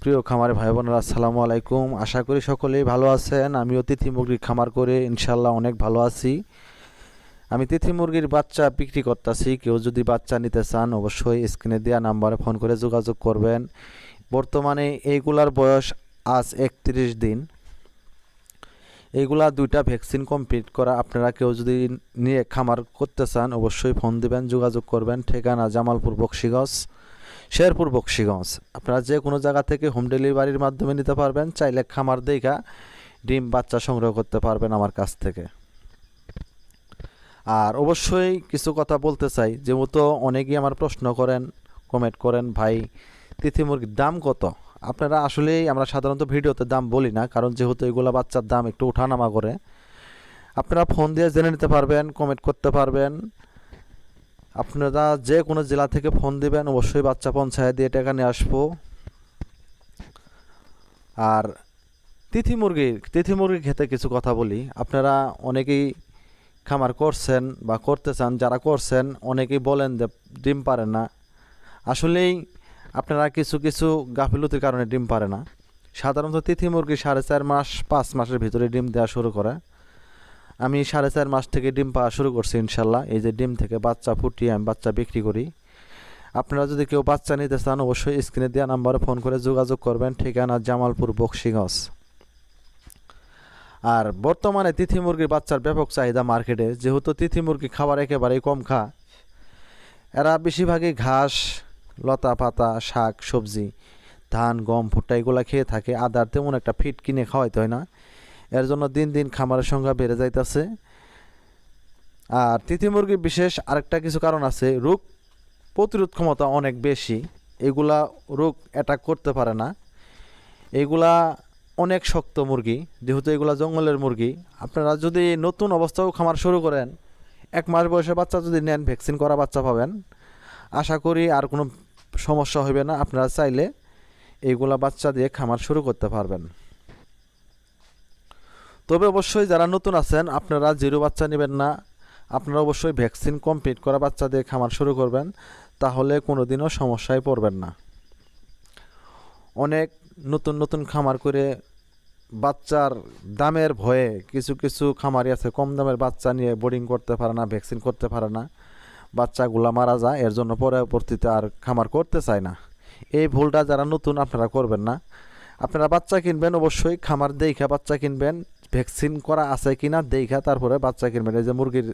প্রিয় খামারে ভাই বোনেরা, আসসালামু আলাইকুম। আশা করি সকলেই ভালো আছেন। আমি অতিথি মুরগির খামার করে ইনশাল্লাহ অনেক ভালো আছি। আমি তিথি মুরগির বাচ্চা বিক্রি করতেছি। কেউ যদি বাচ্চা নিতে চান, অবশ্যই স্ক্রিনে দেওয়া নাম্বারে ফোন করে যোগাযোগ করবেন। বর্তমানে এইগুলার বয়স আজ একত্রিশ দিন। এইগুলা দুইটা ভ্যাকসিন কমপ্লিট করা আপনারা কেউ যদি নিয়ে খামার করতে চান, অবশ্যই ফোন দিবেন, যোগাযোগ করবেন। ঠিকানা জামালপুর বক্সিগঞ্জ। শেরপুর বক্সিগঞ্জ। আপনারা যে কোনো জায়গা থেকে হোম ডেলিভারির মাধ্যমে নিতে পারবেন, চাইলে খামার দেখা ডিম, বাচ্চা সংগ্রহ করতে পারবেন আমার কাছ থেকে। আর অবশ্যই কিছু কথা বলতে চাই। যেহেতু অনেকেই আমার প্রশ্ন করেন কমেন্ট করেন, ভাই, তিথি মুরগির দাম কত? আপনারা আসলেই, আমরা সাধারণত ভিডিওতে দাম বলি না, কারণ যেহেতু এগুলো বাচ্চার দাম একটু ওঠানামা করে। আপনারা ফোন দিয়ে জেনে নিতে পারবেন কমেন্ট করতে পারবেন। আপনারা যে কোনো জেলা থেকে ফোন দিবেন, অবশ্যই বাচ্চা পঞ্চায়েত দিয়ে টাকা নিয়ে আসব। আর তিথি মুরগির তিথি মুরগি খেতে কিছু কথা বলি। আপনারা অনেকেই খামার করছেন বা করতে চান, যারা করছেন, অনেকেই বলেন যে ডিম পারে না। আসলেই আপনারা কিছু কিছু গাফিলতির কারণে ডিম পারে না। সাধারণত তিথি মুরগি সাড়ে চার মাস, পাঁচ মাসের ভিতরে ডিম দেওয়া শুরু করে। আমি সাড়ে চার মাস থেকে ডিম পাওয়া শুরু করছি ইনশাল্লাহ। এই যে ডিম থেকে বাচ্চা ফুটিয়ে আমি বাচ্চা বিক্রি করি। আপনারা যদি কেউ বাচ্চা নিতে চান, অবশ্যই স্ক্রিনে দেওয়া নাম্বারে ফোন করে যোগাযোগ করবেন। ঠিকানা জামালপুর, বক্সিগঞ্জ। আর বর্তমানে তিথি মুরগির বাচ্চার ব্যাপক চাহিদা মার্কেটে। যেহেতু তিথি মুরগি খাবার একেবারেই কম খা, এরা বেশিরভাগই ঘাস, লতা পাতা, শাক, সবজি, ধান, গম, ভুট্টা এগুলো খেয়ে থাকে। আদার তেমন একটা ফিট কিনে খাওয়াইতে হয় না। এর জন্য দিন দিন খামারের সংখ্যা বেড়ে যাইতেছে। আর তিথি মুরগির বিশেষ আরেকটা কিছু কারণ আছে, রোগ প্রতিরোধ ক্ষমতা অনেক বেশি। এগুলা রোগ অ্যাটাক করতে পারে না। এগুলা অনেক শক্ত মুরগি, যেহেতু এগুলা জঙ্গলের মুরগি। আপনারা যদি নতুন অবস্থাও খামার শুরু করেন, এক মাস বয়সে বাচ্চা যদি নেন ভ্যাকসিন করা বাচ্চা পাবেন। আশা করি আর কোনো সমস্যা হবে না। আপনারা চাইলে এইগুলা বাচ্চা দিয়ে খামার শুরু করতে পারবেন। তবে অবশ্যই যারা নতুন আছেন, আপনারা জিরো বাচ্চা নেবেন না। আপনারা অবশ্যই ভ্যাকসিন কমপ্লিট করা বাচ্চা দিয়ে খামার শুরু করবেন, তাহলে কোনো দিনও সমস্যায় পড়বেন না। অনেক নতুন নতুন খামার করে বাচ্চার দামের ভয়ে কিছু কিছু খামারি আছে, কম দামের বাচ্চা নিয়ে বোর্ডিং করতে পারে না, ভ্যাকসিন করতে পারে না। বাচ্চাগুলা মারা যায়, এর জন্য পরবর্তীতে আর খামার করতে চায় না। এই ভুলটা যারা নতুন, আপনারা করবেন না। আপনারা বাচ্চা কিনবেন, অবশ্যই খামার দেখা বাচ্চা কিনবেন। ভ্যাকসিন করা আছে কিনা দেখা তারপরে বাচ্চা কিনবেন এই যে মুরগির